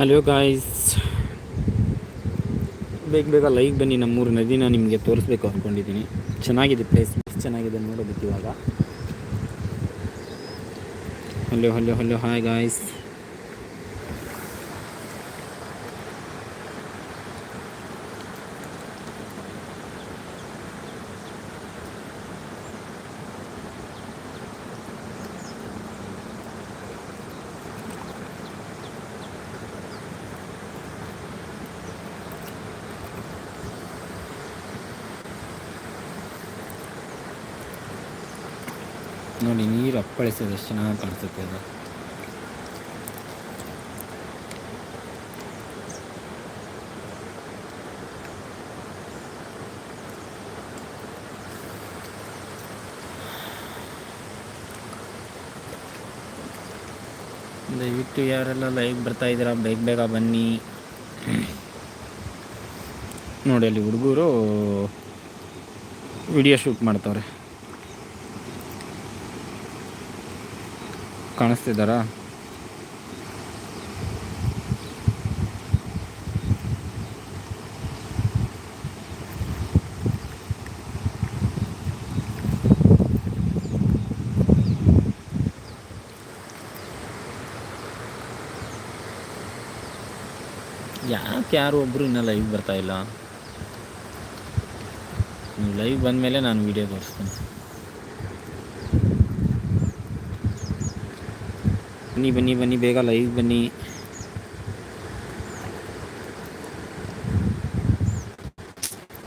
Hello guys ಬೇಗ ಬೇಗ like ಬನ್ನಿ. ನಮ್ಮೂರು ನದಿನ ನಿಮಗೆ ತೋರಿಸ್ಬೇಕು ಅಂದ್ಕೊಂಡಿದ್ದೀನಿ. ಚೆನ್ನಾಗಿದೆ ಪ್ಲೇಸ್ ಚೆನ್ನಾಗಿದೆ ನೋಡೋದಕ್ಕೆ ಇವಾಗ. Hello hello hello hi guys ನೋಡಿ, ನೀರು ಅಪ್ಪಳಿಸೋದು ಎಷ್ಟು ಚೆನ್ನಾಗಿ ಕಾಣಿಸುತ್ತೆ ಅದು. ದಯವಿಟ್ಟು ಯಾರೆಲ್ಲ ಲೈವ್ ಬರ್ತಾ ಇದ್ದೀರಾ, ಬೇಗ ಬೇಗ ಬನ್ನಿ. ನೋಡಿ, ಅಲ್ಲಿ ಹುಡುಗರು ವಿಡಿಯೋ ಶೂಟ್ ಮಾಡ್ತವ್ರೆ. ಕಾಣಿಸ್ತಿದ್ದಾರಾ? ಯಾಕೆ ಯಾರು ಒಬ್ಬರು ಇನ್ನೂ ಲೈವ್ ಬರ್ತಾ ಇಲ್ಲ? ನೀವು ಲೈವ್ ಬಂದಮೇಲೆ ನಾನು ವಿಡಿಯೋ ತೋರಿಸ್ತೀನಿ. ಬನ್ನಿ ಬನ್ನಿ ಬನ್ನಿ, ಬೇಗ ಲೈವ್ ಬನ್ನಿ.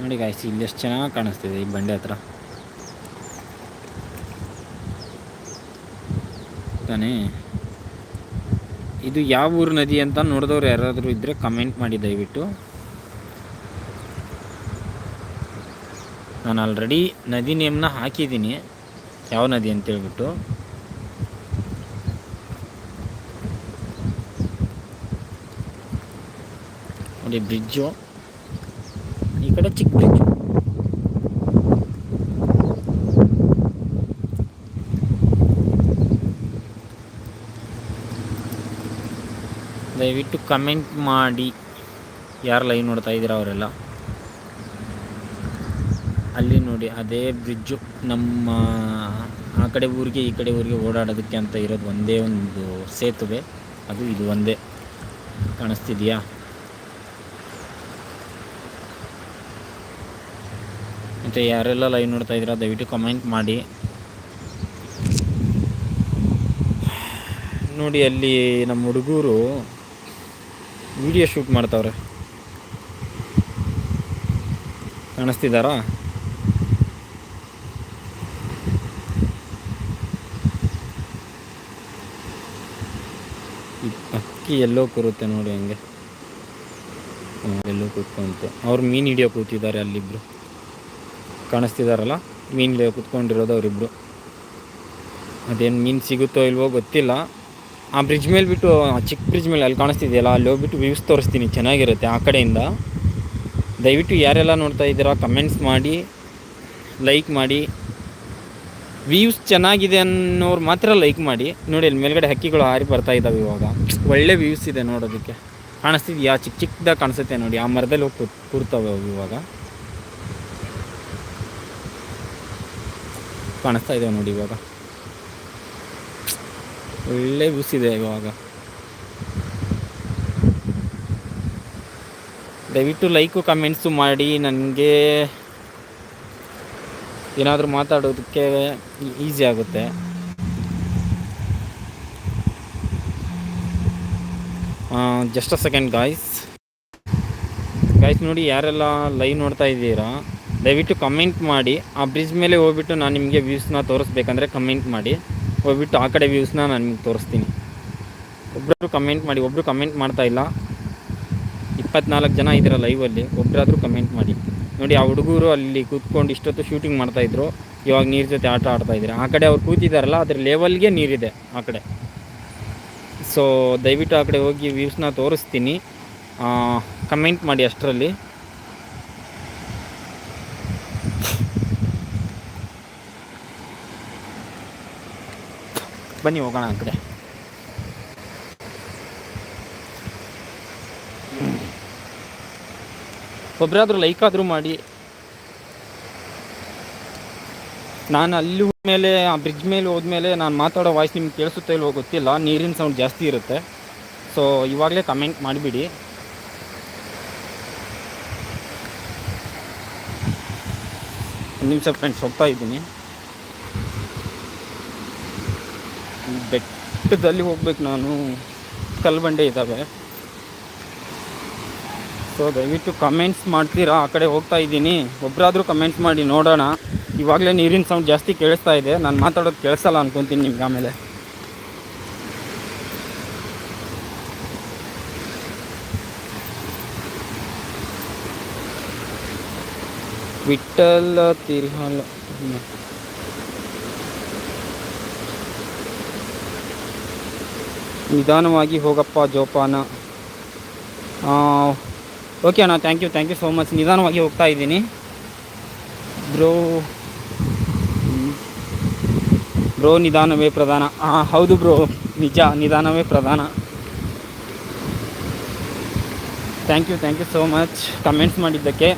ನೋಡಿ ಗಾಯ್ಸ್ ಇಲ್ಲಿ ಎಷ್ಟು ಚೆನ್ನಾಗಿ ಕಾಣಿಸ್ತಿದೆ ಈ ಬಂಡೆ ಹತ್ರ. ತಾನೇ? ಇದು ಯಾವ ಊರು ನದಿ ಅಂತ ನೋಡಿದವ್ರು ಯಾರಾದರೂ ಇದ್ದರೆ ಕಮೆಂಟ್ ಮಾಡಿ ದಯವಿಟ್ಟು. ನಾನು ಆಲ್ರೆಡಿ ನದಿ ನೇಮ್ನ ಹಾಕಿದ್ದೀನಿ. ಯಾವ ನದಿ ಅಂತೇಳ್ಬಿಟ್ಟು ನೋಡಿ ಬ್ರಿಡ್ಜು ಈ ಕಡೆ ಚಿಕ್ಕ ಬ್ರಿಡ್ಜು ದಯವಿಟ್ಟು ಕಮೆಂಟ್ ಮಾಡಿ. ಯಾರು ಲೈವ್ ನೋಡ್ತಾ ಇದ್ದೀರಾ ಅವರೆಲ್ಲ? ಅಲ್ಲಿ ನೋಡಿ, ಅದೇ ಬ್ರಿಡ್ಜು ನಮ್ಮ, ಆ ಕಡೆ ಊರಿಗೆ, ಈ ಕಡೆ ಊರಿಗೆ ಓಡಾಡೋದಕ್ಕೆ ಅಂತ ಇರೋದು ಒಂದೇ ಒಂದು ಸೇತುವೆ. ಅದು ಇದು ಒಂದೇ. ಕಾಣಿಸ್ತಿದೆಯಾ? ಮತ್ತು ಯಾರೆಲ್ಲ ಲೈವ್ ನೋಡ್ತಾ ಇದ್ದೀರಾ, ದಯವಿಟ್ಟು ಕಮೆಂಟ್ ಮಾಡಿ. ನೋಡಿ, ಅಲ್ಲಿ ನಮ್ಮ ಹುಡುಗರು ವಿಡಿಯೋ ಶೂಟ್ ಮಾಡ್ತಾವ್ರೆ. ಕಾಣಿಸ್ತಿದ್ದಾರಾ? ಅಕ್ಕಿ ಎಲ್ಲೋ ಕೂರುತ್ತೆ ನೋಡಿ ಹಂಗೆ. ಎಲ್ಲೋ ಕೂತ್ಕೊಂತು. ಅವ್ರು ಮೀನು ಹಿಡಿಯೋ ಕೂತಿದ್ದಾರೆ ಅಲ್ಲಿಬ್ರು. ಕಾಣಿಸ್ತಿದಾರಲ್ಲ? ಮೀನು ಕುತ್ಕೊಂಡಿರೋದು ಅವರಿಬ್ಬರು ಅದೇನು ಮೀನು ಸಿಗುತ್ತೋ ಇಲ್ವೋ ಗೊತ್ತಿಲ್ಲ. ಆ ಬ್ರಿಡ್ಜ್ ಮೇಲೆ ಬಿಟ್ಟು ಚಿಕ್ಕ ಬ್ರಿಡ್ಜ್ ಮೇಲೆ ಅಲ್ಲಿ ಕಾಣಿಸ್ತಿದೆಯಲ್ಲ, ಅಲ್ಲಿ ಹೋಗ್ಬಿಟ್ಟು ವ್ಯೂಸ್ ತೋರಿಸ್ತೀನಿ, ಚೆನ್ನಾಗಿರುತ್ತೆ ಆ ಕಡೆಯಿಂದ. ದಯವಿಟ್ಟು ಯಾರೆಲ್ಲ ನೋಡ್ತಾ ಇದ್ದೀರಾ ಕಮೆಂಟ್ಸ್ ಮಾಡಿ ಲೈಕ್ ಮಾಡಿ. ವ್ಯೂಸ್ ಚೆನ್ನಾಗಿದೆ ಅನ್ನೋರು ಮಾತ್ರ ಲೈಕ್ ಮಾಡಿ. ನೋಡಿ, ಅಲ್ಲಿ ಮೇಲ್ಗಡೆ ಹಕ್ಕಿಗಳು ಹಾರಿ ಬರ್ತಾ ಇದ್ದಾವೆ ಇವಾಗ. ಒಳ್ಳೆ ವ್ಯೂಸ್ ಇದೆ ನೋಡೋದಕ್ಕೆ. ಕಾಣಿಸ್ತಿದ್ಯಾ? ಚಿಕ್ಕ ಚಿಕ್ಕದಾಗ ಕಾಣಿಸುತ್ತೆ ನೋಡಿ, ಆ ಮರದಲ್ಲಿ ಹೋಗಿ ಕೂರ್ತವೆ ಇವಾಗ. ಕಾಣಿಸ್ತಾ ಇದ್ದಾವೆ ನೋಡಿ ಇವಾಗ. ಒಳ್ಳೆ ಬಿಸಿದೆ ಇವಾಗ. ದಯವಿಟ್ಟು ಲೈಕು, ಕಮೆಂಟ್ಸು ಮಾಡಿ, ನನಗೆ ಏನಾದರೂ ಮಾತಾಡೋದಕ್ಕೆ ಈಸಿ ಆಗುತ್ತೆ. Just a second guys guys ನೋಡಿ, ಯಾರೆಲ್ಲ ಲೈವ್ ನೋಡ್ತಾ ಇದ್ದೀರಾ? ದಯವಿಟ್ಟು ಕಮೆಂಟ್ ಮಾಡಿ. ಆ ಬ್ರಿಡ್ಜ್ ಮೇಲೆ ಹೋಗ್ಬಿಟ್ಟು ನಾನು ನಿಮಗೆ ವ್ಯೂಸ್ನ ತೋರಿಸ್ಬೇಕಂದ್ರೆ ಕಮೆಂಟ್ ಮಾಡಿ. ಹೋಗ್ಬಿಟ್ಟು ಆ ಕಡೆ ವ್ಯೂಸ್ನ ನಾನು ನಿಮ್ಗೆ ತೋರಿಸ್ತೀನಿ. ಒಬ್ಬರು ಕಮೆಂಟ್ ಮಾಡಿ. ಒಬ್ಬರು ಕಮೆಂಟ್ ಮಾಡ್ತಾ ಇಲ್ಲ. ಇಪ್ಪತ್ನಾಲ್ಕು ಜನ ಇದ್ದೀರ ಲೈವಲ್ಲಿ ಒಬ್ಬರಾದರೂ ಕಮೆಂಟ್ ಮಾಡಿ. ನೋಡಿ, ಆ ಹುಡುಗರು ಅಲ್ಲಿ ಕೂತ್ಕೊಂಡು ಇಷ್ಟೊತ್ತು ಶೂಟಿಂಗ್ ಮಾಡ್ತಾಯಿದ್ರು ಇವಾಗ ನೀರು ಜೊತೆ ಆಟ ಆಡ್ತಾಯಿದ್ದಾರೆ ಆ ಕಡೆ ಅವ್ರು ಕೂತಿದ್ದಾರಲ್ಲ ಅದ್ರ ಲೆವೆಲ್ಗೆ ನೀರಿದೆ ಆ ಕಡೆ. ಸೊ ದಯವಿಟ್ಟು ಆ ಕಡೆ ಹೋಗಿ ವ್ಯೂಸ್ನ ತೋರಿಸ್ತೀನಿ. ಕಮೆಂಟ್ ಮಾಡಿ ಅಷ್ಟರಲ್ಲಿ. ಬನ್ನಿ, ಹೋಗೋಣ ಆ ಕಡೆ. ಒಬ್ಬರಾದರೂ ಲೈಕ್ ಆದರೂ ಮಾಡಿ. ನಾನು ಅಲ್ಲಿ ಮೇಲೆ ಆ ಬ್ರಿಡ್ಜ್ ಮೇಲೆ ಹೋದ್ಮೇಲೆ ನಾನು ಮಾತಾಡೋ ವಾಯ್ಸ್ ನಿಮ್ಗೆ ಕೇಳಿಸುತ್ತೆ ಇಲ್ವೋ ಗೊತ್ತಿಲ್ಲ. ನೀರಿನ ಸೌಂಡ್ ಜಾಸ್ತಿ ಇರುತ್ತೆ. ಸೊ ಇವಾಗಲೇ ಕಮೆಂಟ್ ಮಾಡಿಬಿಡಿ. ಒಂದು ನಿಮಿಷ ಫ್ರೆಂಡ್ಸ್ ಹೋಗ್ತಾ ಇದ್ದೀನಿ. ಬೆಟ್ಟದಲ್ಲಿ ಹೋಗ್ಬೇಕು ನಾನು. ಕಲ್ಬಂಡೆ ಬಂಡೆ ಇದ್ದಾವೆ. ಸೊ ದಯವಿಟ್ಟು ಕಮೆಂಟ್ಸ್ ಮಾಡ್ತೀರಾ? ಆ ಕಡೆ ಹೋಗ್ತಾ ಇದ್ದೀನಿ. ಒಬ್ಬರಾದರೂ ಕಮೆಂಟ್ಸ್ ಮಾಡಿ ನೋಡೋಣ. ಇವಾಗಲೇ ನೀರಿನ ಸೌಂಡ್ ಜಾಸ್ತಿ ಕೇಳಿಸ್ತಾ ಇದೆ. ನಾನು ಮಾತಾಡೋದು ಕೇಳಿಸಲ್ಲ ಅನ್ಕೊತೀನಿ ನಿಮ್ಗೆ ಆಮೇಲೆ. ವಿಠಲ್ ತಿರ್ಹಾಲ್. ನಿಧಾನವಾಗಿ ಹೋಗಪ್ಪ ಜೋಪಾನ. ಓಕೆ ಅಣ್ಣ thank you thank you so much ನಿಧಾನವಾಗಿ ಹೋಗ್ತಾ ಇದ್ದೀನಿ. ಬ್ರೋ ಬ್ರೋ ನಿಧಾನವೇ ಪ್ರಧಾನ. ಹಾಂ ಹೌದು ಬ್ರೋ ನಿಜ, ನಿಧಾನವೇ ಪ್ರಧಾನ. Thank you thank you so much comments ಮಾಡಿದ್ದಕ್ಕೆ.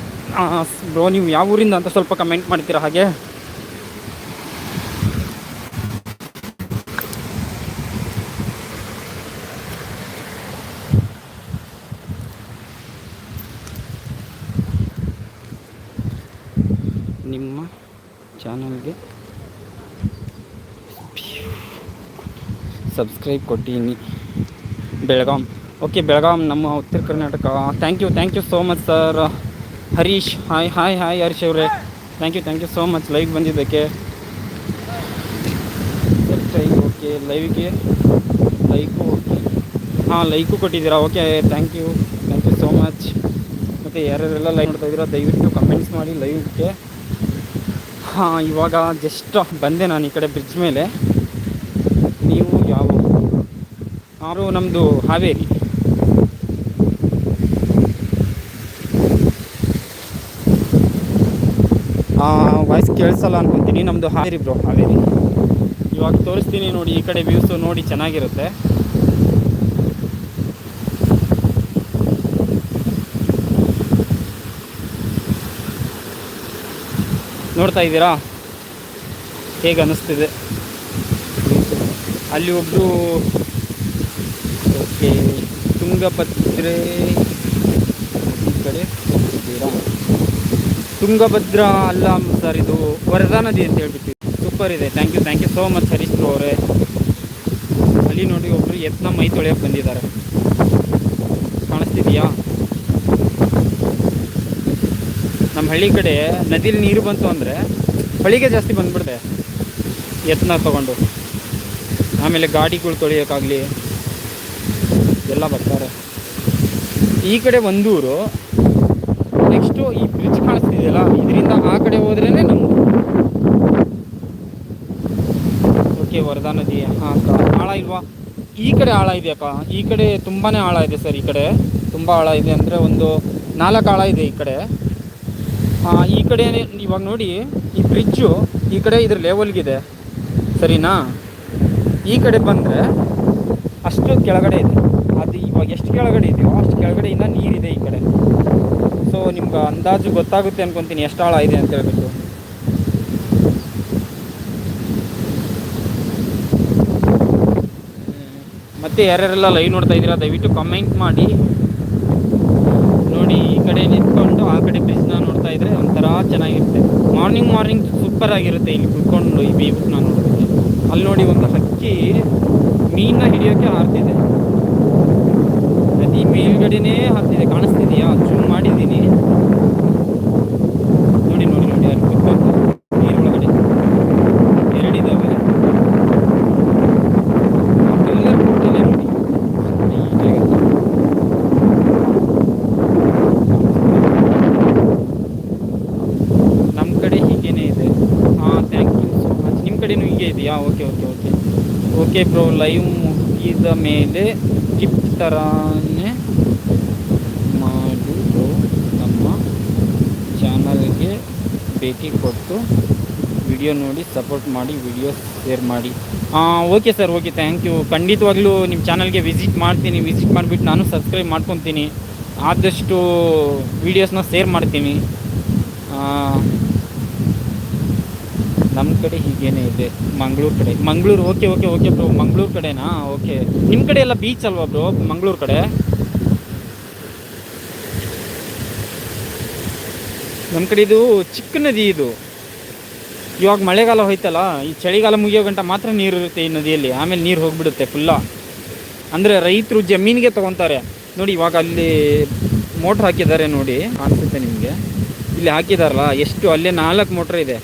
ಬ್ರೋ ನೀವು ಯಾವ ಊರಿಂದ ಅಂತ ಸ್ವಲ್ಪ ಕಮೆಂಟ್ ಮಾಡ್ತೀರಾ ಹಾಗೆ ನಿಮ್ಮ ಚಾನಲ್ಗೆ ಸಬ್ಸ್ಕ್ರೈಬ್ ಕೊಟ್ಟೀನಿ. ಬೆಳಗಾಂ. ಓಕೆ ಬೆಳಗಾಂ ನಮ್ಮ ಉತ್ತರ Karnataka. Thank you thank you so much sir Harish hi hi hi Harish ಅವರೇ. Thank you thank you so much live ಬಂದಿದ್ದಕ್ಕೆ. ಓಕೆ ಲೈವ್ಗೆ ಲೈಕು ಓಕೆ ಹಾಂ ಲೈಕು ಕೊಟ್ಟಿದ್ದೀರಾ. Okay thank you thank you so much ಮತ್ತು ಯಾರ್ಯಾರೆಲ್ಲ live ನೋಡ್ತಾ ಇದ್ದೀರಾ, ದಯವಿಟ್ಟು ಕಮೆಂಟ್ಸ್ ಮಾಡಿ ಲೈವ್ಗೆ ಹಾಂ, ಇವಾಗ ಜಸ್ಟ್ ಬಂದೆ ನಾನು ಈ ಕಡೆ ಬ್ರಿಡ್ಜ್ ಮೇಲೆ ನೀವು ಯಾವ ಯಾರು ನಮ್ಮದು ಹಾವೇರಿ. ವಾಯ್ಸ್ ಕೇಳಿಸಲ್ಲ ಅನ್ಕೊಂತೀನಿ ನಮ್ಮದು ಹಾವೇರಿ ಬ್ರೋ ಹಾವೇರಿ. ಇವಾಗ ತೋರಿಸ್ತೀನಿ ನೋಡಿ, ಈ ಕಡೆ ವ್ಯೂಸು ನೋಡಿ, ಚೆನ್ನಾಗಿರುತ್ತೆ. ನೋಡ್ತಾ ಇದ್ದೀರಾ? ಹೇಗೆ ಅನ್ನಿಸ್ತಿದೆ ಅಲ್ಲಿ ಒಬ್ಬರು ಓಕೆ ತುಂಗಭದ್ರೆ ಈ ಕಡೆ ಹೋಗ್ತಿದ್ದೀರಾ ತುಂಗಭದ್ರ ಅಲ್ಲ ಸರ್, ಇದು ವರದಾ ನದಿ ಅಂತ ಹೇಳ್ಬಿಟ್ಟು ಸೂಪರ್ ಇದೆ. Thank you thank you so much Harish ಅವರೇ. ಅಲ್ಲಿ ನೋಡಿ ಒಬ್ಬರು ಯತ್ನ ಮೈ ತೊಳೆಯೋಕೆ ಬಂದಿದ್ದಾರೆ. ಕಾಣಿಸ್ತಿದೆಯಾ? ನಮ್ಮ ಹಳ್ಳಿ ಕಡೆ ನದಿಲಿ ನೀರು ಬಂತು ಅಂದರೆ ಹೊಳಿಗೆ ಜಾಸ್ತಿ ಬಂದ್ಬಿಡುತ್ತೆ ಯತ್ನ ತಗೊಂಡು. ಆಮೇಲೆ ಗಾಡಿಗಳು ತೊಳೆಯೋಕ್ಕಾಗಲಿ. ಎಲ್ಲ ಬರ್ತಾರೆ. ಈ ಕಡೆ ಒಂದೂರು ನೆಕ್ಸ್ಟು ಈ ಬ್ರಿಡ್ಜ್ ಕಾಣಿಸ್ತಿದೆಯಲ್ಲ, ಇದರಿಂದ ಆ ಕಡೆ ಹೋದ್ರೇ ನಮ್ಮದು ಓಕೆ ವರದಾ ನದಿ, ಹಾಂ ಆಳ ಇಲ್ವಾ? ಈ ಕಡೆ ಆಳ ಇದೆಯಪ್ಪ. ಈ ಕಡೆ ತುಂಬಾ ಆಳ ಇದೆ ಸರ್, ಈ ಕಡೆ. ತುಂಬ ಆಳ ಇದೆ ಅಂದರೆ ಒಂದು ನಾಲ್ಕು ಆಳ ಇದೆ ಈ ಕಡೆ. ಈ ಕಡೆ ಇವಾಗ ನೋಡಿ, ಈ ಬ್ರಿಡ್ಜು ಈ ಕಡೆ ಇದ್ರ ಲೆವೆಲ್ಗಿದೆ ಸರಿನಾ? ಈ ಕಡೆ ಬಂದರೆ ಅಷ್ಟು ಕೆಳಗಡೆ ಇದೆ. ಇವಾಗ ಎಷ್ಟು ಕೆಳಗಡೆ ಇದೆಯೋ ಅಷ್ಟು ಕೆಳಗಡೆಯಿಂದ ನೀರಿದೆ ಈ ಕಡೆ. ಸೊ ನಿಮ್ಗೆ ಅಂದಾಜು ಗೊತ್ತಾಗುತ್ತೆ ಅನ್ಕೊತೀನಿ ಎಷ್ಟು ಆಳ ಇದೆ ಅಂತ ಹೇಳ್ಬಿಟ್ಟು. ಮತ್ತೆ ಯಾರ್ಯಾರೆಲ್ಲ ಲೈವ್ ನೋಡ್ತಾ ಇದ್ದೀರಾ, ದಯವಿಟ್ಟು ಕಮೆಂಟ್ ಮಾಡಿ. ನೋಡಿ, ಈ ಕಡೆ ನಿಂತ್ಕೊಂಡು ಆ ಕಡೆ ಬ್ರಿಜ್ನ ನೋಡ್ತಾ ಇದ್ರೆ ಒಂಥರ ಚೆನ್ನಾಗಿರುತ್ತೆ. ಮಾರ್ನಿಂಗ್ ಮಾರ್ನಿಂಗ್ ಸೂಪರ್ ಆಗಿರುತ್ತೆ ಇಲ್ಲಿ ಕುತ್ಕೊಂಡು ಈ ಬೀಬ್ಸ್ನ ನೋಡೋದಕ್ಕೆ ಅಲ್ಲಿ ನೋಡಿ ಒಂದು ಹಕ್ಕಿ ಮೀನನ್ನ ಹಿಡಿಯೋಕ್ಕೆ ಹಾರ್ತಿದೆ ಮೇಲ್ಗಡೆನೇ ಹಾರ್ತಿದೆ ಕಾಣಿಸ್ತಿದೆಯಾ? ಜೂಮ್ ಮಾಡಿದ್ದೀನಿ. ನೋಡಿ ನೋಡಿ ನೋಡಿ, ಅಲ್ಲಿ ಕುತ್ಕೊಂಡು ನೀರೊಳಗಡೆ ನಮ್ಮ ಕಡೆ ಹೀಗೇನೆ ಇದೆ. ಹಾಂ ಥ್ಯಾಂಕ್ ಯು ಸೊ ಮಚ್ ನಿಮ್ಮ ಕಡೆನೂ ಹೀಗೆ ಇದೆಯಾ? Okay okay okay okay bro live ಮುಗಿದ ಮೇಲೆ ಗಿಫ್ಟ್ ಥರಾನೇ ಮಾಡು ಬ್ರೋ ನಮ್ಮ ಚಾನಲ್ಗೆ ಭೇಟಿ ಕೊಟ್ಟು ವಿಡಿಯೋ ನೋಡಿ ಸಪೋರ್ಟ್ ಮಾಡಿ ವಿಡಿಯೋ ಶೇರ್ ಮಾಡಿ. Okay sir okay thank you ಖಂಡಿತವಾಗ್ಲೂ ನಿಮ್ಮ ಚಾನಲ್ಗೆ ವಿಸಿಟ್ ಮಾಡ್ತೀನಿ. ವಿಸಿಟ್ ಮಾಡಿಬಿಟ್ಟು ನಾನು ಸಬ್ಸ್ಕ್ರೈಬ್ ಮಾಡ್ಕೊತೀನಿ. ಆದಷ್ಟು ವೀಡಿಯೋಸ್ನ ಶೇರ್ ಮಾಡ್ತೀನಿ. ನಮ್ಮ ಕಡೆ ಹೀಗೇನೆ ಇದೆ. ಮಂಗಳೂರು ಕಡೆ. Mangaluru okay okay okay bro Mangaluru ಕಡೆನಾ? Okay ನಿಮ್ಮ ಕಡೆ ಎಲ್ಲ ಬೀಚ್ ಅಲ್ವಾ ಬ್ರೋ ಮಂಗಳೂರು ಕಡೆ? ನಮ್ಮ ಕಡೆ ಇದು ಚಿಕ್ಕ ನದಿ ಇದು. ಇವಾಗ ಮಳೆಗಾಲ ಹೋಯ್ತಲ್ಲ, ಈ ಚಳಿಗಾಲ ಮುಗಿಯೋ ಗಂಟ ಮಾತ್ರ ನೀರು ಇರುತ್ತೆ ಈ ನದಿಯಲ್ಲಿ. ಆಮೇಲೆ ನೀರು ಹೋಗಿಬಿಡುತ್ತೆ ಫುಲ್ಲ ಅಂದರೆ ರೈತರು ಜಮೀನಿಗೆ ತೊಗೊತಾರೆ. ನೋಡಿ ಇವಾಗ ಅಲ್ಲಿ ಮೋಟ್ರ್ ಹಾಕಿದ್ದಾರೆ ನೋಡಿ ಅನಿಸುತ್ತೆ ನಿಮಗೆ. ಇಲ್ಲಿ ಹಾಕಿದಾರಲ್ಲ, ಎಷ್ಟು, ಅಲ್ಲೇ ನಾಲ್ಕು ಮೋಟ್ರ್ ಇದೆ.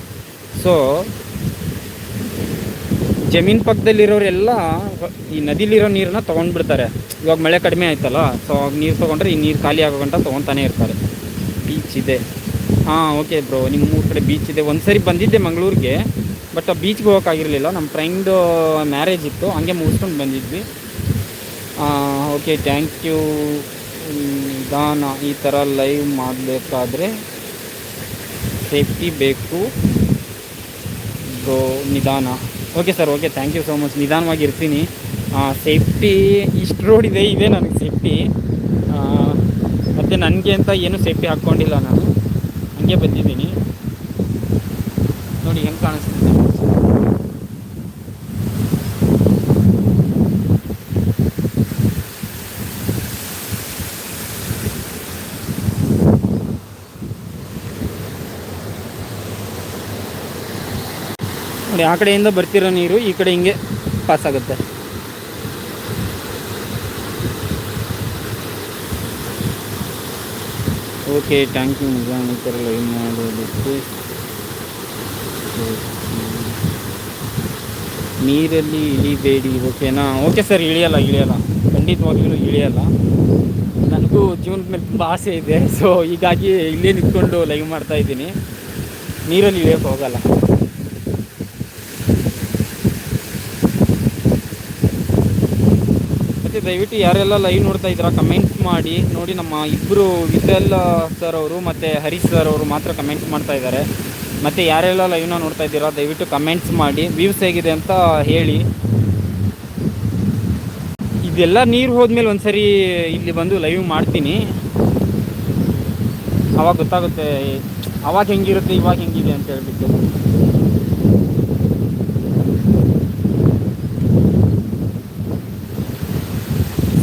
ಸೊ ಜಮೀನು ಪಕ್ಕದಲ್ಲಿರೋರೆಲ್ಲ ಈ ನದಿಲಿರೋ ನೀರನ್ನ ತೊಗೊಂಡ್ಬಿಡ್ತಾರೆ. ಇವಾಗ ಮಳೆ ಕಡಿಮೆ ಆಯ್ತಲ್ಲ ಸೊ ನೀರು ತೊಗೊಂಡ್ರೆ ಈ ನೀರು ಖಾಲಿ ಆಗೋ ಗಂಟ ತೊಗೊತಾನೆ ಇರ್ತಾರೆ. ಬೀಚ್ ಇದೆ. ಹಾಂ ಓಕೆ ಬ್ರೋ ನಿಮ್ಮ ಮೂರು ಕಡೆ ಬೀಚ್ ಇದೆ. ಒಂದು ಸರಿ ಬಂದಿದ್ದೆ ಮಂಗಳೂರಿಗೆ ಬಟ್ ಆ ಬೀಚ್ಗೆ ಹೋಗೋಕ್ಕಾಗಿರಲಿಲ್ಲ. ನಮ್ಮ ಫ್ರೆಂಡು ಮ್ಯಾರೇಜ್ ಇತ್ತು. ಹಂಗೆ ಮುಗಿಸ್ಕೊಂಡು ಬಂದಿದ್ವಿ. ಓಕೆ ಥ್ಯಾಂಕ್ ಯು ನಿಧಾನ ಈ ಥರ ಲೈವ್ ಮಾಡಬೇಕಾದ್ರೆ ಸೇಫ್ಟಿ ಬೇಕು. ಬ್ರೋ ನಿಧಾನ. Okay sir okay thank you so much ನಿಧಾನವಾಗಿ ಇರ್ತೀನಿ. ಸೇಫ್ಟಿ ಇಷ್ಟು ರೋಡ್ ಇದೆ ಇದೆ ನನಗೆ ಸೇಫ್ಟಿ ಮತ್ತು ನನಗೆ ಅಂತ ಏನು ಸೇಫ್ಟಿ ಹಾಕ್ಕೊಂಡಿಲ್ಲ ನಾನು. ಹಂಗೆ ಬಂದಿದ್ದೀನಿ. ನೋಡಿ ಹೆಂಗೆ ಕಾಣಿಸ್ತಿದೆ. ನೋಡಿ, ಆ ಕಡೆಯಿಂದ ಬರ್ತಿರೋ ನೀರು ಈ ಕಡೆ ಹಿಂಗೆ ಪಾಸ್ ಆಗುತ್ತೆ. ಓಕೆ ಟ್ಯಾಂಕ್ ಯು ಥರ ಲೈವ್ ಮಾಡೋದಕ್ಕೆ ನೀರಲ್ಲಿ ಇಳಿಬೇಡಿ. ಓಕೆನಾ ಓಕೆ ಸರ್ ಇಳಿಯಲ್ಲ ಇಳಿಯಲ್ಲ. ಖಂಡಿತವಾಗ್ಲೂ ಇಳಿಯಲ್ಲ. ನನಗೂ ಜೀವನದ ಮೇಲೆ ತುಂಬ ಆಸೆ ಇದೆ. ಸೊ ಹೀಗಾಗಿ ಇಲ್ಲೇ ನಿಂತ್ಕೊಂಡು ಲೈವ್ ಮಾಡ್ತಾ ಇದ್ದೀನಿ. ನೀರಲ್ಲಿ ಇಳಿಯೋಕೆ ಹೋಗಲ್ಲ. ದಯವಿಟ್ಟು ಯಾರೆಲ್ಲ ಲೈವ್ ನೋಡ್ತಾ ಇದ್ದೀರಾ ಕಮೆಂಟ್ಸ್ ಮಾಡಿ. ನೋಡಿ ನಮ್ಮ ಇಬ್ಬರು ವಿಠಲ್ ಸರ್ ಅವರು ಮತ್ತು ಹರೀಶ್ ಸರ್ ಅವರು ಮಾತ್ರ ಕಮೆಂಟ್ಸ್ ಮಾಡ್ತಾ ಇದ್ದಾರೆ. ಮತ್ತು ಯಾರೆಲ್ಲ ಲೈವ್ನ ನೋಡ್ತಾ ಇದ್ದೀರಾ, ದಯವಿಟ್ಟು ಕಮೆಂಟ್ಸ್ ಮಾಡಿ. ವ್ಯೂಸ್ ಹೇಗಿದೆ ಅಂತ ಹೇಳಿ. ಇದೆಲ್ಲ ನೀರು ಹೋದ್ಮೇಲೆ ಒಂದ್ಸರಿ ಇಲ್ಲಿ ಬಂದು ಲೈವ್ ಮಾಡ್ತೀನಿ. ಅವಾಗ ಗೊತ್ತಾಗುತ್ತೆ, ಅವಾಗ ಹೆಂಗಿರುತ್ತೆ, ಇವಾಗ ಹೆಂಗಿದೆ ಅಂತ ಹೇಳ್ಬಿಟ್ಟು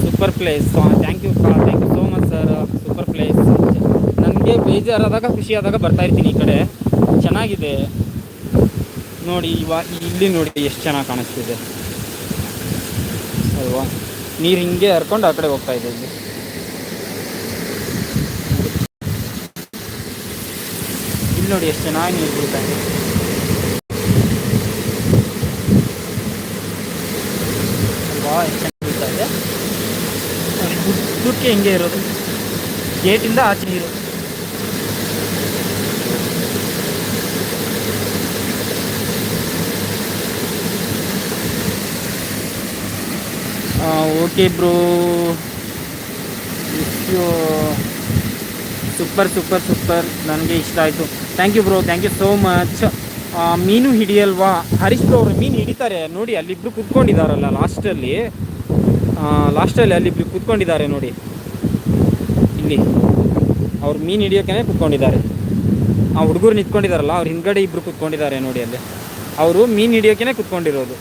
super place thank you thank you so much sir super place ನನಗೆ ಬೇಜಾರಾದಾಗ ಖುಷಿ ಆದಾಗ ಬರ್ತಾ ಇರ್ತೀನಿ ಈ ಕಡೆ. ಚೆನ್ನಾಗಿದೆ. ನೋಡಿ ಇವಾಗ ಇಲ್ಲಿ ನೋಡಿ ಎಷ್ಟು ಚೆನ್ನಾಗಿ ಕಾಣಿಸ್ತಿದೆ. ಅಲ್ವಾ? ನೀರು ಹಿಂಗೆ ಹರ್ಕೊಂಡು ಆ ಕಡೆ ಹೋಗ್ತಾ ಇದೆ ಇಲ್ಲಿ. ಇಲ್ಲಿ ನೋಡಿ ಎಷ್ಟು ಚೆನ್ನಾಗಿ ನೀರು ಬೀಳ್ತಾ ಇದೆ ಅಲ್ವಾ ಎಷ್ಟು ಚೆನ್ನಾಗಿ ಬೀಳ್ತಾ ಇದೆ ನೋಡಿ ದುಡ್ಕೆ ಹಿಂಗೆ ಇರೋದು. ಗೇಟಿಂದ ಆಚೆ ಇರೋದು. Okay bro super super super ನನಗೆ ಇಷ್ಟ ಆಯಿತು. Thank you bro thank you so much ಮೀನು ಹಿಡಿಯಲ್ವಾ? ಹರೀಶ್ ಬ್ರೋ ಅವರು ಮೀನು ಹಿಡಿತಾರೆ. ನೋಡಿ ಅಲ್ಲಿಬ್ರು ಕುತ್ಕೊಂಡಿದ್ದಾರಲ್ಲ ಲಾಸ್ಟಲ್ಲಿ ಲಾಸ್ಟಲ್ಲಿ ಅಲ್ಲಿಬ್ರು ಕುತ್ಕೊಂಡಿದ್ದಾರೆ ನೋಡಿ. ಇಲ್ಲಿ ಅವ್ರು ಮೀನು ಹಿಡಿಯೋಕೆ ಕೂತ್ಕೊಂಡಿದ್ದಾರೆ. ಆ ಹುಡುಗರು ನಿಂತ್ಕೊಂಡಿದ್ದಾರಲ್ಲ ಅವ್ರ ಹಿಂದ್ಗಡೆ ಇಬ್ಬರು ಕೂತ್ಕೊಂಡಿದ್ದಾರೆ ನೋಡಿ ಅಲ್ಲಿ. ಅವರು ಮೀನು ಹಿಡಿಯೋಕೆ ಕೂತ್ಕೊಂಡಿರೋದು.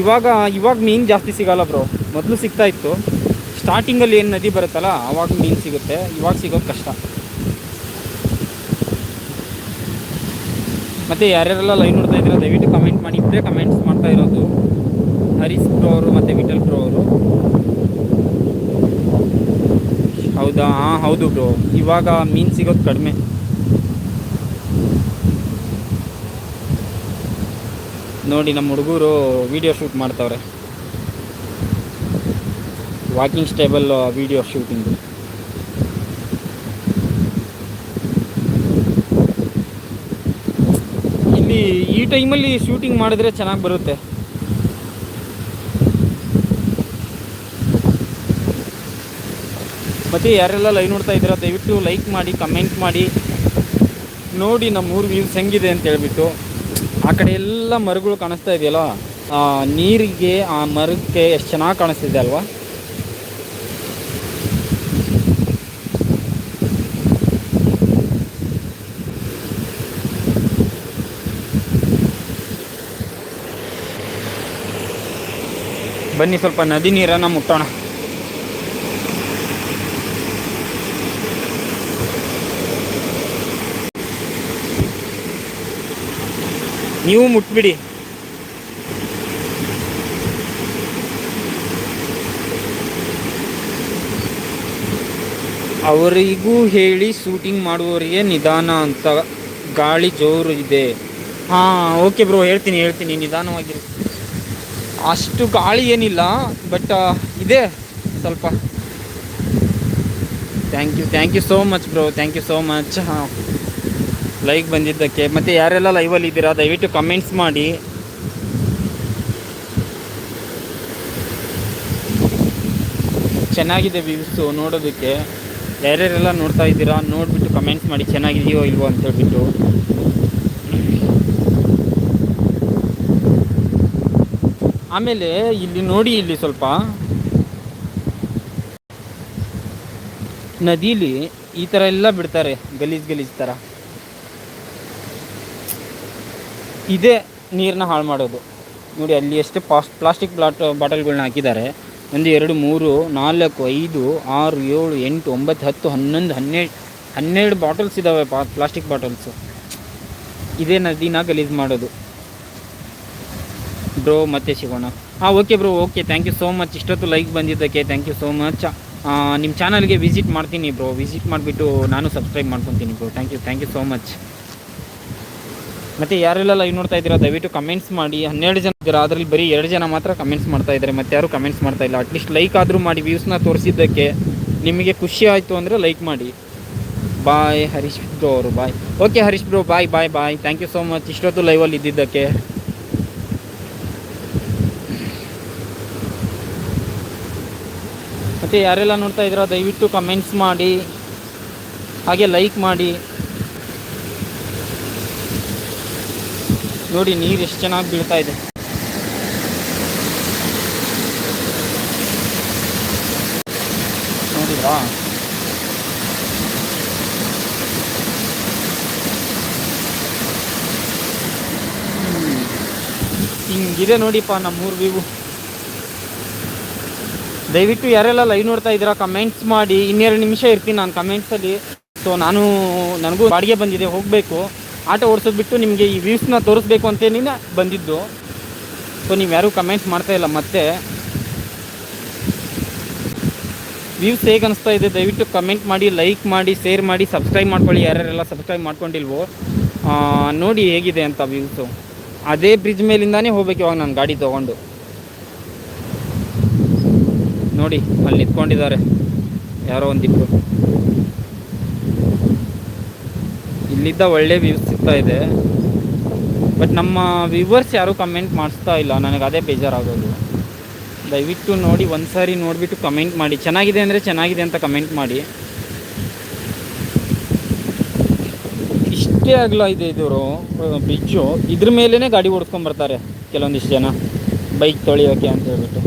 ಇವಾಗ ಇವಾಗ ಮೀನು ಜಾಸ್ತಿ ಸಿಗಲ್ಲ ಬ್ರೋ. ಮೊದಲು ಸಿಗ್ತಾ ಇತ್ತು. ಸ್ಟಾರ್ಟಿಂಗಲ್ಲಿ ಏನು ನದಿ ಬರುತ್ತಲ್ಲ ಆವಾಗ ಮೀನು ಸಿಗುತ್ತೆ. ಇವಾಗ ಸಿಗೋದು ಕಷ್ಟ. ಮತ್ತು ಯಾರ್ಯಾರೆಲ್ಲ ಲೈವ್ ನೋಡ್ತಾ ಇದ್ದಾರೆ, ದಯವಿಟ್ಟು ಕಮೆಂಟ್ ಮಾಡಿ. ಇಬ್ಬರೇ ಕಮೆಂಟ್ಸ್ ಮಾಡ್ತಾ ಇರೋದು. ಹರೀಶ್ ಬ್ರೋ ಅವರು ಮತ್ತು ವಿಠಲ್ ಬ್ರೋ ಅವರು. ಹೌದಾ? ಹಾಂ ಹೌದು ಬ್ರೋ ಇವಾಗ ಮೀನು ಸಿಗೋದು ಕಡಿಮೆ. ನೋಡಿ ನಮ್ಮ ಹುಡುಗರು ವಿಡಿಯೋ ಶೂಟ್ ಮಾಡ್ತಾವ್ರೆ. ವಾಕಿಂಗ್ ಸ್ಟೇಬಲ್ ವಿಡಿಯೋ ಶೂಟಿಂಗ್ ಇಲ್ಲಿ ಈ ಟೈಮಲ್ಲಿ ಶೂಟಿಂಗ್ ಮಾಡಿದ್ರೆ ಚೆನ್ನಾಗಿ ಬರುತ್ತೆ. ಮತ್ತು ಯಾರೆಲ್ಲ ಲೈವ್ ನೋಡ್ತಾ ಇದ್ದೀರಾ, ದಯವಿಟ್ಟು ಲೈಕ್ ಮಾಡಿ ಕಮೆಂಟ್ ಮಾಡಿ. ನೋಡಿ ನಮ್ಮ ಊರು ವ್ಯೂಸ್ ಹೆಂಗಿದೆ ಅಂತ ಹೇಳ್ಬಿಟ್ಟು. ಆ ಕಡೆ ಎಲ್ಲ ಮರಗಳು ಕಾಣಿಸ್ತಾ ಇದೆಯಲ್ಲ? ನೀರಿಗೆ ಆ ಮರಕ್ಕೆ ಎಷ್ಟು ಚೆನ್ನಾಗಿ ಕಾಣಿಸ್ತಿದೆ ಅಲ್ವಾ? ಬನ್ನಿ ಸ್ವಲ್ಪ ನದಿ ನೀರನ್ನು ಮುಟ್ಟೋಣ. ನೀವು ಮುಟ್ಬಿಡಿ. ಅವರಿಗೂ ಹೇಳಿ ಶೂಟಿಂಗ್ ಮಾಡುವವರಿಗೆ ನಿಧಾನ ಅಂತ ಗಾಳಿ ಜೋರು ಇದೆ. ಹಾಂ ಓಕೆ ಬ್ರೋ ಹೇಳ್ತೀನಿ ಹೇಳ್ತೀನಿ ನಿಧಾನವಾಗಿ ಅಷ್ಟು ಗಾಳಿ ಏನಿಲ್ಲ ಬಟ್ ಇದೆ ಸ್ವಲ್ಪ. Thank you thank you so much bro thank you so much ಹಾಂ. ಲೈಕ್ ಬಂದಿದ್ದಕ್ಕೆ. ಮತ್ತು ಯಾರೆಲ್ಲ ಲೈವಲ್ಲಿ ಇದ್ದೀರಾ, ದಯವಿಟ್ಟು ಕಮೆಂಟ್ಸ್ ಮಾಡಿ. ಚೆನ್ನಾಗಿದೆ ವ್ಯೂಸು ನೋಡೋದಕ್ಕೆ. ಯಾರ್ಯಾರೆಲ್ಲ ನೋಡ್ತಾ ಇದ್ದೀರಾ, ನೋಡಿಬಿಟ್ಟು ಕಮೆಂಟ್ಸ್ ಮಾಡಿ, ಚೆನ್ನಾಗಿದೆಯೋ ಇಲ್ವೋ ಅಂತ ಹೇಳ್ಬಿಟ್ಟು. ಆಮೇಲೆ ಇಲ್ಲಿ ನೋಡಿ, ಇಲ್ಲಿ ಸ್ವಲ್ಪ. ನದೀಲಿ ಈ ಥರ ಎಲ್ಲ ಬಿಡ್ತಾರೆ, ಗಲೀಜ್ ಗಲೀಜ್ ಥರ ಇದೇ ನೀರನ್ನ ಹಾಳು ಮಾಡೋದು. ನೋಡಿ, ಅಲ್ಲಿ ಎಷ್ಟು ಪಾಸ್, ಪ್ಲಾಸ್ಟಿಕ್ ಬ್ಲಾಟ್ ಬಾಟಲ್ಗಳನ್ನ ಹಾಕಿದ್ದಾರೆ. ಒಂದು, ಎರಡು, ಮೂರು, ನಾಲ್ಕು, ಐದು, ಆರು, ಏಳು, ಎಂಟು, ಒಂಬತ್ತು, ಹತ್ತು, ಹನ್ನೊಂದು, ಹನ್ನೆರಡು ಹನ್ನೆರಡು ಬಾಟಲ್ಸ್ ಇದ್ದಾವೆ ಪಾ, ಪ್ಲಾಸ್ಟಿಕ್ ಬಾಟಲ್ಸು. ಇದೇ ನದಿನ ಗಲೀಜು ಮಾಡೋದು. ಬ್ರೋ, ಮತ್ತೆ ಸಿಗೋಣ. ಹಾಂ okay bro, okay. Thank you so much ಇಷ್ಟೊತ್ತು ಲೈಕ್ ಬಂದಿದ್ದಕ್ಕೆ ಥ್ಯಾಂಕ್ ಯು ಸೋ ಮಚ್ ನಿಮ್ಮ ಚಾನಲ್ಗೆ ವಿಸಿಟ್ ಮಾಡ್ತೀನಿ ಬ್ರೋ. ವಿಸಿಟ್ ಮಾಡಿಬಿಟ್ಟು ನಾನು ಸಬ್ಸ್ಕ್ರೈಬ್ ಮಾಡ್ಕೊತೀನಿ bro. Thank you thank you so much ಮತ್ತು ಯಾರೆಲ್ಲ ಲೈವ್ ನೋಡ್ತಾ ಇದ್ದೀರಾ, ದಯವಿಟ್ಟು ಕಮೆಂಟ್ಸ್ ಮಾಡಿ. ಹನ್ನೆರಡು ಜನ ಇದ್ದೀರಾ, ಅದರಲ್ಲಿ ಬರೀ ಎರಡು ಜನ ಮಾತ್ರ ಕಮೆಂಟ್ಸ್ ಮಾಡ್ತಾ ಇದ್ದಾರೆ. ಮತ್ತೆ ಯಾರು ಕಮೆಂಟ್ಸ್ ಮಾಡ್ತಾ ಇಲ್ಲ. ಅಟ್ಲೀಸ್ಟ್ ಲೈಕ್ ಆದರೂ ಮಾಡಿ ವ್ಯೂಸ್ನ ತೋರಿಸಿದ್ದಕ್ಕೆ ನಿಮಗೆ ಖುಷಿ ಆಯಿತು ಅಂದರೆ ಲೈಕ್ ಮಾಡಿ. ಬಾಯ್ ಹರೀಶ್ ಬ್ರೋ ಅವರು bye okay Harish bro bye bye bye thank you so much ಇಷ್ಟೊತ್ತು ಲೈವಲ್ಲಿ ಇದ್ದಿದ್ದಕ್ಕೆ. ಮತ್ತು ಯಾರೆಲ್ಲ ನೋಡ್ತಾ ಇದ್ದೀರಾ, ದಯವಿಟ್ಟು ಕಮೆಂಟ್ಸ್ ಮಾಡಿ. ಹಾಗೆ ಲೈಕ್ ಮಾಡಿ. ನೋಡಿ, ನೀರು ಎಷ್ಟು ಚೆನ್ನಾಗಿ ಬೀಳ್ತಾ ಇದೆ. ನೋಡಿದ್ರಾ? ಹಿಂಗಿದೆ ನೋಡಿಪ್ಪ ನಮ್ಮೂರು ವ್ಯೂ. ದಯವಿಟ್ಟು ಯಾರೆಲ್ಲ ಲೈವ್ ನೋಡ್ತಾ ಇದ್ದೀರಾ ಕಮೆಂಟ್ಸ್ ಮಾಡಿ. ಇನ್ನೆರಡು ನಿಮಿಷ ಇರ್ತೀನಿ ನಾನು ಕಮೆಂಟ್ಸಲ್ಲಿ ಸೊ ನಾನು, ನನಗೂ ಬಾಡಿಗೆ ಬಂದಿದೆ, ಹೋಗಬೇಕು. ಆಟೋ ಓಡಿಸೋದು ಬಿಟ್ಟು ನಿಮಗೆ ಈ ವ್ಯೂಸ್ನ ತೋರಿಸ್ಬೇಕು ಅಂತೇನಿನ ಬಂದಿದ್ದು. ಸೊ ನೀವು ಯಾರೂ ಕಮೆಂಟ್ಸ್ ಮಾಡ್ತಾ ಇಲ್ಲ, ಮತ್ತೆ ವ್ಯೂಸ್ ಹೇಗೆ ಅನಿಸ್ತಾ ಇದೆ ದಯವಿಟ್ಟು ಕಮೆಂಟ್ ಮಾಡಿ ಲೈಕ್ ಮಾಡಿ ಶೇರ್ ಮಾಡಿ ಸಬ್ಸ್ಕ್ರೈಬ್ ಮಾಡ್ಕೊಳ್ಳಿ. ಯಾರ್ಯಾರೆಲ್ಲ ಸಬ್ಸ್ಕ್ರೈಬ್ ಮಾಡ್ಕೊಂಡಿಲ್ವೋ ನೋಡಿ ಹೇಗಿದೆ ಅಂತ ವ್ಯೂಸು ಅದೇ ಬ್ರಿಡ್ಜ್ ಮೇಲಿಂದಾನೇ ಹೋಗ್ಬೇಕು ಇವಾಗ ನಾನು ಗಾಡಿ ತೊಗೊಂಡು. ನೋಡಿ, ಅಲ್ಲಿ ನಿಂತ್ಕೊಂಡಿದ್ದಾರೆ. ಯಾರೋ ಒಂದಿಬ್ರು. ಇಲ್ಲಿದ್ದ ಒಳ್ಳೆ ವ್ಯೂಸ್ ಸಿಗ್ತಾ ಇದೆ. ಬಟ್ ನಮ್ಮ ವ್ಯೂವರ್ಸ್ ಯಾರೂ ಕಮೆಂಟ್ ಮಾಡಿಸ್ತಾ ಇಲ್ಲ. ನನಗೆ ಅದೇ ಬೇಜಾರಾಗೋದು. ದಯವಿಟ್ಟು ನೋಡಿ ಒಂದು ಸಾರಿ ನೋಡಿಬಿಟ್ಟು ಕಮೆಂಟ್ ಮಾಡಿ. ಚೆನ್ನಾಗಿದೆ ಅಂದರೆ ಚೆನ್ನಾಗಿದೆ ಅಂತ ಕಮೆಂಟ್ ಮಾಡಿ. ಇಷ್ಟೇ ಆಗಲ ಇದೆ ಇದ್ರು ಬ್ರಿಡ್ಜು ಇದ್ರ ಮೇಲೇ ಗಾಡಿ ಓಡಿಸ್ಕೊಂಬರ್ತಾರೆ ಕೆಲವೊಂದಿಷ್ಟು ಜನ. ಬೈಕ್ ತೊಳೆಯೋಕೆ ಅಂತ ಹೇಳ್ಬಿಟ್ಟು.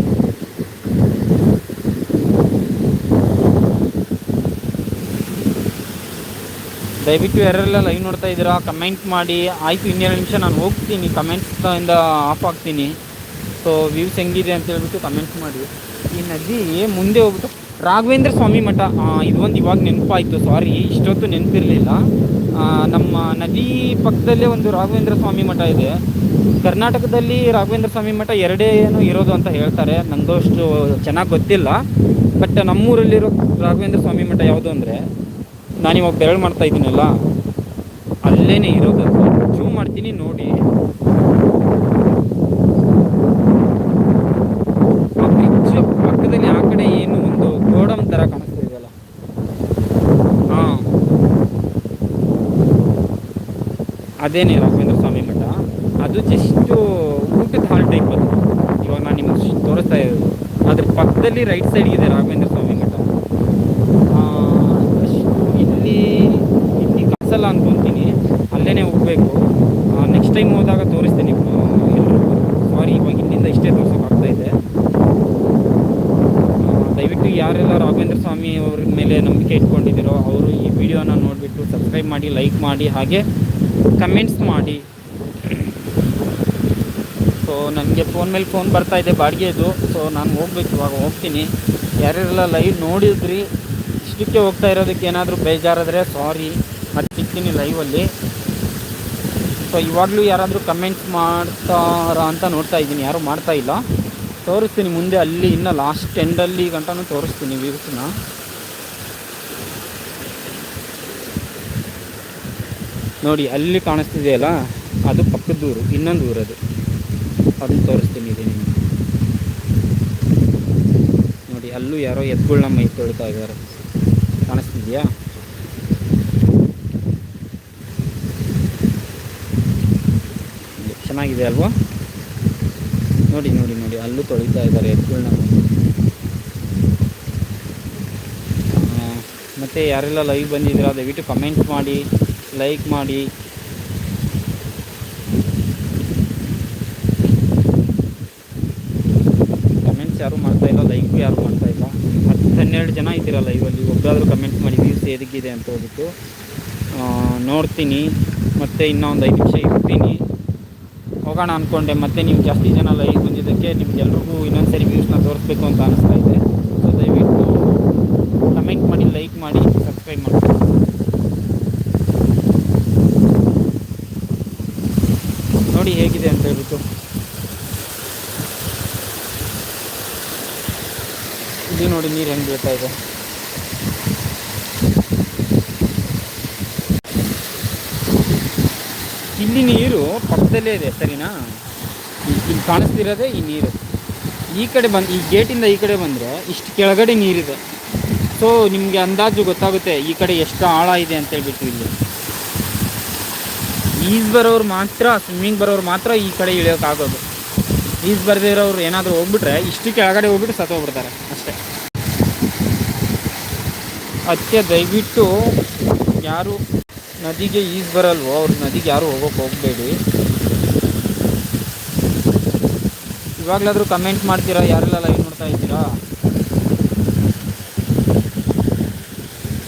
ದಯವಿಟ್ಟು ಯಾರೆಲ್ಲ ಲೈವ್ ನೋಡ್ತಾ ಇದ್ದೀರಾ ಕಮೆಂಟ್ ಮಾಡಿ. ಆಯಿತು, ಇನ್ನೆರಡು ನಿಮಿಷ ನಾನು ಹೋಗ್ತೀನಿ. ಕಮೆಂಟ್ಸಿಂದ ಆಫ್ ಆಗ್ತೀನಿ. ಸೊ ವ್ಯೂಸ್ ಹೆಂಗಿದೆ ಅಂತ ಹೇಳ್ಬಿಟ್ಟು ಕಮೆಂಟ್ಸ್ ಮಾಡಿ. ಈ ನದಿ ಮುಂದೆ ಹೋಗ್ಬಿಟ್ಟು ರಾಘವೇಂದ್ರ ಸ್ವಾಮಿ ಮಠ. ಇದೊಂದು ಇವಾಗ ನೆನಪಾಯಿತು. ಸಾರಿ ಇಷ್ಟೊತ್ತು ನೆನಪಿರಲಿಲ್ಲ. ನಮ್ಮ ನದಿ ಪಕ್ಕದಲ್ಲೇ ಒಂದು ರಾಘವೇಂದ್ರ ಸ್ವಾಮಿ ಮಠ ಇದೆ. ಕರ್ನಾಟಕದಲ್ಲಿ ರಾಘವೇಂದ್ರ ಸ್ವಾಮಿ ಮಠ ಎರಡೇ ಏನು ಇರೋದು ಅಂತ ಹೇಳ್ತಾರೆ. ನನಗೂ ಅಷ್ಟು ಚೆನ್ನಾಗಿ ಗೊತ್ತಿಲ್ಲ. ಬಟ್ ನಮ್ಮೂರಲ್ಲಿರೋ ರಾಘವೇಂದ್ರ ಸ್ವಾಮಿ ಮಠ ಯಾವುದು ಅಂದರೆ ನಾನಿವಾಗ ಬೆರಳು ಮಾಡ್ತಾ ಇದ್ದೀನಲ್ಲ ಅಲ್ಲೇನೆ ಇರೋದು ಜೂಮ್ ಮಾಡ್ತೀನಿ, ನೋಡಿ. ಪಕ್ಕದಲ್ಲಿ ಆ ಕಡೆ ಏನು ಒಂದು ಥರ ಕಾಣಿಸ್ತಾ ಅದೇನೇ ರಾಘವೇಂದ್ರ ಸ್ವಾಮಿ ಮಠ, ಅದು ಜಸ್ಟು ಊಟದ ಹಾಲ್ ಟೈಪ್ ಅದು. ಇವಾಗ ನಾನು ನಿಮಗೆ ತೋರಿಸ್ತಾ ಇರೋದು. ಅದ್ರ ಪಕ್ಕದಲ್ಲಿ ರೈಟ್ ಸೈಡ್ ಇದೆ ರಾಘವೇಂದ್ರ ಸ್ವಾಮಿ ಮಠ ಆ, ಅಷ್ಟು ಇಲ್ಲಿ ಇಲ್ಲಿ ಅಂದ್ಕೊತೀನಿ ಅಲ್ಲೇ ಹೋಗಬೇಕು. ನೆಕ್ಸ್ಟ್ ಟೈಮ್ ಹೋದಾಗ ತೋರಿಸ್ತೀನಿ ಸಾರಿ ಇವಾಗ ಇಲ್ಲಿಂದ ಇಷ್ಟೇ ಇದೆ. ದಯವಿಟ್ಟು ಯಾರೆಲ್ಲ ರಾಘವೇಂದ್ರ ಸ್ವಾಮಿ ಅವ್ರ ಮೇಲೆ ನಂಬಿಕೆ ಇಟ್ಕೊಂಡಿದ್ದೀರೋ, ಅವರು ಈ ವಿಡಿಯೋನ ನೋಡಿಬಿಟ್ಟು ಸಬ್ಸ್ಕ್ರೈಬ್ ಮಾಡಿ ಲೈಕ್ ಮಾಡಿ, ಹಾಗೆ ಕಮೆಂಟ್ಸ್ ಮಾಡಿ. ಸೊ ನನಗೆ ಫೋನ್ ಮೇಲೆ ಫೋನ್ ಬರ್ತಾ ಇದೆ ಬಾಡಿಗೆದು ಸೊ ನಾನು ಹೋಗ್ಬೇಕು, ಇವಾಗ ಹೋಗ್ತೀನಿ. ಯಾರ್ಯಾರೆಲ್ಲ ಲೈವ್ ನೋಡಿದ್ರಿ, ಇಷ್ಟಕ್ಕೆ ಹೋಗ್ತಾ ಇರೋದಕ್ಕೆ ಏನಾದರೂ ಬೇಜಾರಾದರೆ ಸಾರಿ ಸಿಗ್ತೀನಿ ಲೈವಲ್ಲಿ ಸೊ ಇವಾಗಲೂ ಯಾರಾದರೂ ಕಮೆಂಟ್ಸ್ ಮಾಡ್ತಾರ ಅಂತ ನೋಡ್ತಾ ಇದ್ದೀನಿ. ಯಾರೂ ಮಾಡ್ತಾ ಇಲ್ಲ. ತೋರಿಸ್ತೀನಿ ಮುಂದೆ ಅಲ್ಲಿ, ಇನ್ನು ಲಾಸ್ಟ್ ಎಂಡಲ್ಲಿ ಗಂಟನೂ ತೋರಿಸ್ತೀನಿ ವ್ಯೂಸ್ನ ನೋಡಿ, ಅಲ್ಲಿ ಕಾಣಿಸ್ತಿದೆಯಲ್ಲ ಅದು ಪಕ್ಕದ ಊರು, ಇನ್ನೊಂದು ಊರದು ಅದನ್ನು ತೋರಿಸ್ತೀನಿ ಇದೆ ನಿಮಗೆ. ನೋಡಿ, ಅಲ್ಲೂ ಯಾರೋ ಎತ್ತುಗಳನ್ನ ಮೈ ತೊಳಿತಾ ಇದ್ದಾರೆ. ಕಾಣಿಸ್ತಿದೆಯಾ ಇಲ್ಲಿ ಚೆನ್ನಾಗಿದೆ ಅಲ್ವಾ? ನೋಡಿ ನೋಡಿ ನೋಡಿ, ಅಲ್ಲೂ ತೊಳಿತಾ ಇದ್ದಾರೆ ಎತ್ತುಗಳನ್ನ ಮತ್ತು ಯಾರೆಲ್ಲ ಲೈವ್ ಬಂದಿದ್ದೀರಾ, ದಯವಿಟ್ಟು ಕಮೆಂಟ್ ಮಾಡಿ ಲೈಕ್ ಮಾಡಿ. ಕಮೆಂಟ್ಸ್ ಯಾರು ಮಾಡ್ತಾ ಇಲ್ಲ ಲೈಕ್ ಯಾರು ಮಾಡ್ತಾ ಇಲ್ಲ. ಮತ್ತು ಹನ್ನೆರಡು ಜನ ಇದ್ದೀರಾ ಲೈವಲ್ಲಿ ಒಬ್ಬರಾದರೂ ಕಮೆಂಟ್ ಮಾಡಿ ವ್ಯೂಸ್ ಎದಕ್ಕಿದೆ ಅಂತ ಹೋಗ್ಬಿಟ್ಟು ನೋಡ್ತೀನಿ. ಮತ್ತು ಇನ್ನೊಂದು ಐದು ನಿಮಿಷ ಇರ್ತೀನಿ. ಹೋಗೋಣ ಅಂದ್ಕೊಂಡೆ ಮತ್ತೆ ನೀವು ಜಾಸ್ತಿ ಜನ ಲೈಕ್ ಬಂದಿದ್ದಕ್ಕೆ ನಿಮ್ಗೆಲ್ರಿಗೂ ಇನ್ನೊಂದು ಸರಿ ವ್ಯೂಸ್ನ ತೋರಿಸ್ಬೇಕು ಅಂತ ಅನಿಸ್ತಾ ಇದೆ. ಸೊ ದಯವಿಟ್ಟು ಕಮೆಂಟ್ ಮಾಡಿ ಲೈಕ್ ಮಾಡಿ ಸಬ್ಸ್ಕ್ರೈಬ್ ಮಾಡಿ. ನೋಡಿ ಹೇಗಿದೆ ಅಂತ ಹೇಳ್ಬಿಟ್ಟು. ಇದು ನೋಡಿ ನೀರು ಹೆಂಗೆ ಬೀಳ್ತಾ ಇದೆ. ಇಲ್ಲಿ ನೀರು ಪಕ್ಕದಲ್ಲೇ ಇದೆ, ಸರಿನಾ? ಇಲ್ಲಿ ಕಾಣಿಸ್ತಿರೋದೇ ಈ ನೀರು. ಈ ಕಡೆ ಬಂದು, ಈ ಗೇಟಿಂದ ಈ ಕಡೆ ಬಂದರೆ ಇಷ್ಟು ಕೆಳಗಡೆ ನೀರಿದೆ. ಸೊ ನಿಮಗೆ ಅಂದಾಜು ಗೊತ್ತಾಗುತ್ತೆ ಈ ಕಡೆ ಎಷ್ಟು ಆಳ ಇದೆ ಅಂತ ಹೇಳ್ಬಿಟ್ಟು ಇಲ್ಲಿ. ಈಜ್ ಬರೋರು ಮಾತ್ರ ಸ್ವಿಮ್ಮಿಂಗ್ ಬರೋರು ಮಾತ್ರ ಈ ಕಡೆ ಇಳಿಯೋಕ್ಕಾಗೋದು ಈಜ್ ಬರದೇ ಇರೋರು ಏನಾದರೂ ಹೋಗ್ಬಿಟ್ರೆ ಇಷ್ಟು ಕೆಳಗಡೆ ಹೋಗ್ಬಿಟ್ಟು ಸತ್ತೋಗ್ಬಿಡ್ತಾರೆ ಅಷ್ಟೇ. ಅದಕ್ಕೆ ದಯವಿಟ್ಟು ಯಾರು ನದಿಗೆ ಈಜ್ ಬರಲ್ವೋ? ಅವ್ರ ನದಿಗೆ ಯಾರು ಹೋಗೋಕೆ ಹೋಗಬೇಡಿ. ಇವಾಗಲಾದರೂ ಕಮೆಂಟ್ ಮಾಡ್ತೀರಾ? ಯಾರೆಲ್ಲ ಲೈವ್ ನೋಡ್ತಾ ಇದ್ದೀರಾ?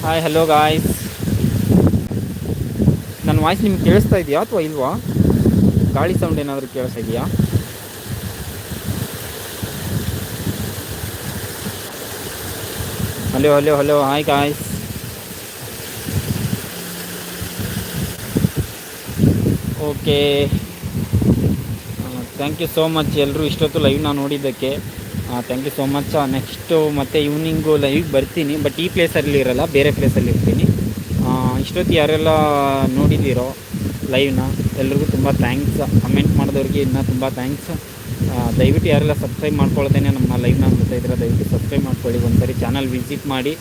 ಹಾಯ್ ಹಲೋ ಗಾಯ್ಸ್ ನನ್ನ ವಾಯ್ಸ್ ನಿಮ್ಗೆ ಕೇಳಿಸ್ತಾ ಇದೆಯಾ ಅಥವಾ ಇಲ್ವಾ? ಗಾಳಿ ಸೌಂಡ್ ಏನಾದರೂ ಕೇಳಿಸ್ತಾ ಇದೆಯಾ? Hello hello hello hi guys okay. Thank you so much ಎಲ್ಲರೂ ಇಷ್ಟೊತ್ತು ಲೈವ್ನ ನೋಡಿದ್ದಕ್ಕೆ. Thank you so much next ಮತ್ತು ಈವ್ನಿಂಗು ಲೈವ್ ಬರ್ತೀನಿ. ಬಟ್ ಈ ಪ್ಲೇಸಲ್ಲಿ ಇರಲ್ಲ, ಬೇರೆ ಪ್ಲೇಸಲ್ಲಿ ಇರ್ತೀನಿ. ಇಷ್ಟೊತ್ತು ಯಾರೆಲ್ಲ ನೋಡಿದ್ದೀರೋ ಲೈವ್ನ ಎಲ್ರಿಗೂ ತುಂಬ ಥ್ಯಾಂಕ್ಸ್ ಕಮೆಂಟ್ ಮಾಡಿದವ್ರಿಗೆ ಇನ್ನೂ ತುಂಬ ಥ್ಯಾಂಕ್ಸ್ ದಯವಿಟ್ಟು ಯಾರೆಲ್ಲ ಸಬ್ಸ್ಕ್ರೈಬ್ ಮಾಡ್ಕೊಳ್ತೇನೆ ನಮ್ಮ ಲೈವ್ನ ನೋಡ್ತಾ ಇದ್ದೀರಾ, ದಯವಿಟ್ಟು ಸಬ್ಸ್ಕ್ರೈಬ್ ಮಾಡ್ಕೊಳ್ಳಿ. ಒಂದ್ಸರಿ ಚಾನಲ್ ವಿಸಿಟ್ ಮಾಡಿ.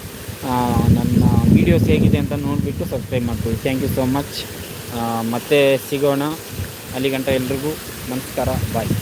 ನನ್ನ ವೀಡಿಯೋಸ್ ಹೇಗಿದೆ ಅಂತ ನೋಡಿಬಿಟ್ಟು ಸಬ್ಸ್ಕ್ರೈಬ್ ಮಾಡ್ಕೊಳ್ಳಿ. ಥ್ಯಾಂಕ್ ಯು ಸೋ ಮಚ್ ಮತ್ತೆ ಸಿಗೋಣ. ಅಲ್ಲಿಗಂಟ ಎಲ್ರಿಗೂ ನಮಸ್ಕಾರ. ಬಾಯ್